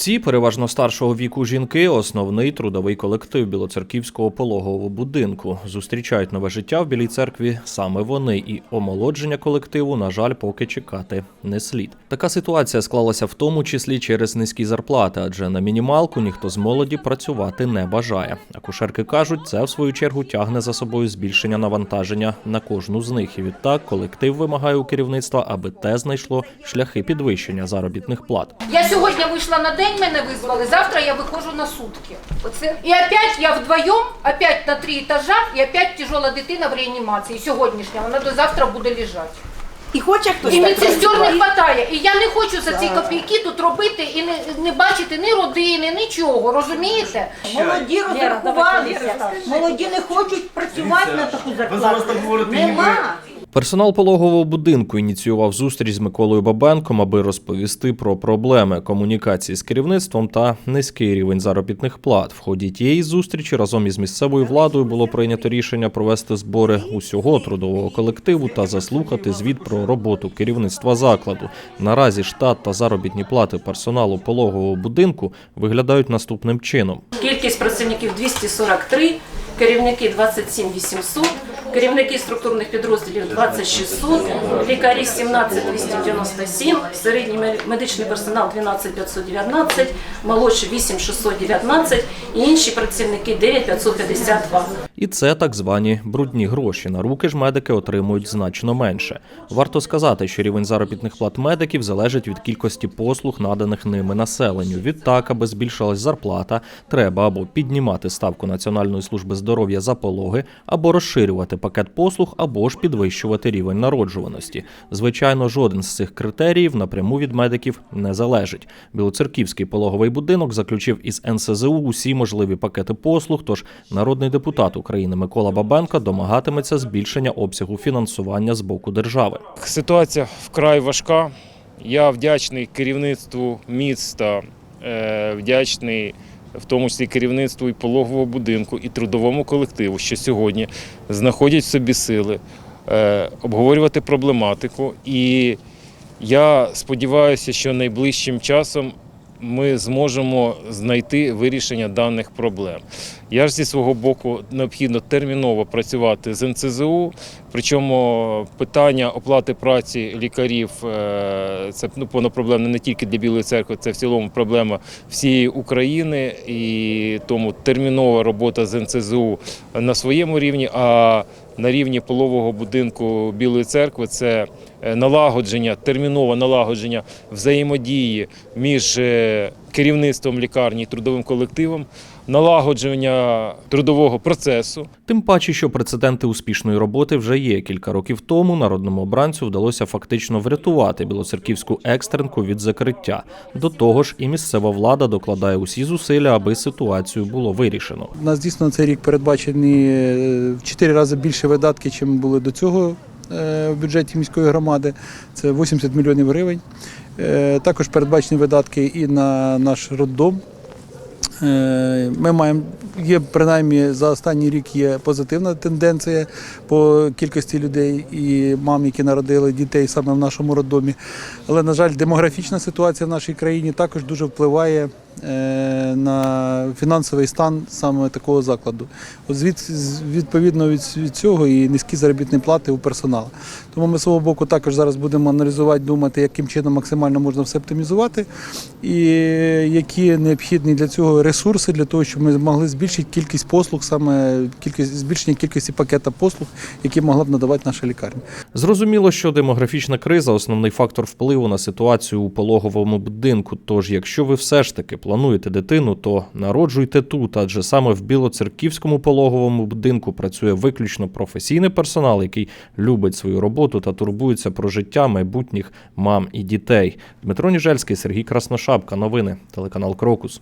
Ці переважно старшого віку жінки основний трудовий колектив білоцерківського пологового будинку. Зустрічають нове життя в білій церкві саме вони, і омолодження колективу, на жаль, поки чекати не слід. Така ситуація склалася в тому числі через низькі зарплати, адже на мінімалку ніхто з молоді працювати не бажає. Акушерки кажуть, це в свою чергу тягне за собою збільшення навантаження на кожну з них. І відтак колектив вимагає у керівництва, аби те знайшло шляхи підвищення заробітних плат. Я сьогодні вийшла на день, мене визвали, завтра я виходжу на сутки. Оце. І опять я вдвоєм, опять на три етажа, і опять тяжела дитина в реанімації. Сьогоднішня, вона до завтра буде лежати. І хоче хтось І медсестер не вистачає. І я не хочу за ці копійки тут робити і не, не бачити ні родини, нічого, розумієте? Молоді розрахувалися, молоді не хочуть працювати на таку зарплату. Нема. Персонал пологового будинку ініціював зустріч з Миколою Бабенком, аби розповісти про проблеми комунікації з керівництвом та низький рівень заробітних плат. В ході тієї зустрічі разом із місцевою владою було прийнято рішення провести збори усього трудового колективу та заслухати звіт про роботу керівництва закладу. Наразі штат та заробітні плати персоналу пологового будинку виглядають наступним чином. Кількість працівників 243, керівники 27 800, керівники структурних підрозділів 2600, лікарі 17 297, середній медичний персонал 12 519, молодший 8 619 і інші працівники 9 552. І це так звані брудні гроші. На руки ж медики отримують значно менше. Варто сказати, що рівень заробітних плат медиків залежить від кількості послуг, наданих ними населенню. Відтак, аби збільшилась зарплата, треба або піднімати ставку Національної служби здоров'я за пологи, або розширювати пакет послуг, або ж підвищувати рівень народжуваності. Звичайно, жоден з цих критеріїв напряму від медиків не залежить. Білоцерківський пологовий будинок заключив із НСЗУ усі можливі пакети послуг. Тож народний депутат України Микола Бабенко домагатиметься збільшення обсягу фінансування з боку держави. Ситуація вкрай важка. Я вдячний керівництву міста, е, вдячний в тому числі керівництву і пологового будинку, і трудовому колективу, що сьогодні знаходять в собі сили е, обговорювати проблематику. І я сподіваюся, що найближчим часом ми зможемо знайти вирішення даних проблем. Я ж зі свого боку необхідно терміново працювати з НЦЗУ. Причому питання оплати праці лікарів е, це ну, воно проблемне не тільки для Білої церкви, це в цілому проблема всієї України. І тому термінова робота з НЦЗУ на своєму рівні. А на рівні полового будинку Білої церкви. Це е, налагодження, термінове налагодження взаємодії між е, керівництвом лікарні і трудовим колективом, налагодження трудового процесу. Тим паче, що прецеденти успішної роботи вже є. Кілька років тому народному обранцю вдалося фактично врятувати білоцерківську екстренку від закриття. До того ж, і місцева влада докладає усі зусилля, аби ситуацію було вирішено. У нас дійсно на цей рік передбачені е, в 4 рази більше видатки, чим були до цього е, в бюджеті міської громади. Це 80 мільйонів гривень. Е, Також передбачені видатки і на наш роддом. Е, Ми маємо є принаймні за останній рік є позитивна тенденція по кількості людей і мам, які народили дітей саме в нашому роддомі. Але на жаль, демографічна ситуація в нашій країні також дуже впливає е, на фінансовий стан саме такого закладу. От звід, відповідно від, від цього і низькі заробітні плати у персоналу. Тому ми з свого боку також зараз будемо аналізувати, думати, яким чином максимально можна все оптимізувати і які необхідні для цього ресурси для того, щоб ми могли збільшити кількість послуг, саме кількість збільшення кількості пакета послуг, які могла б надавати наша лікарня. Зрозуміло, що демографічна криза основний фактор впливу на ситуацію у пологовому будинку. Тож, якщо ви все ж таки плануєте дитину, то народжуйте тут, адже саме в білоцерківському пологовому будинку працює виключно професійний персонал, який любить свою роботу та турбується про життя майбутніх мам і дітей. Дмитро Ніжельський, Сергій Красношапка. Новини телеканал Крокус.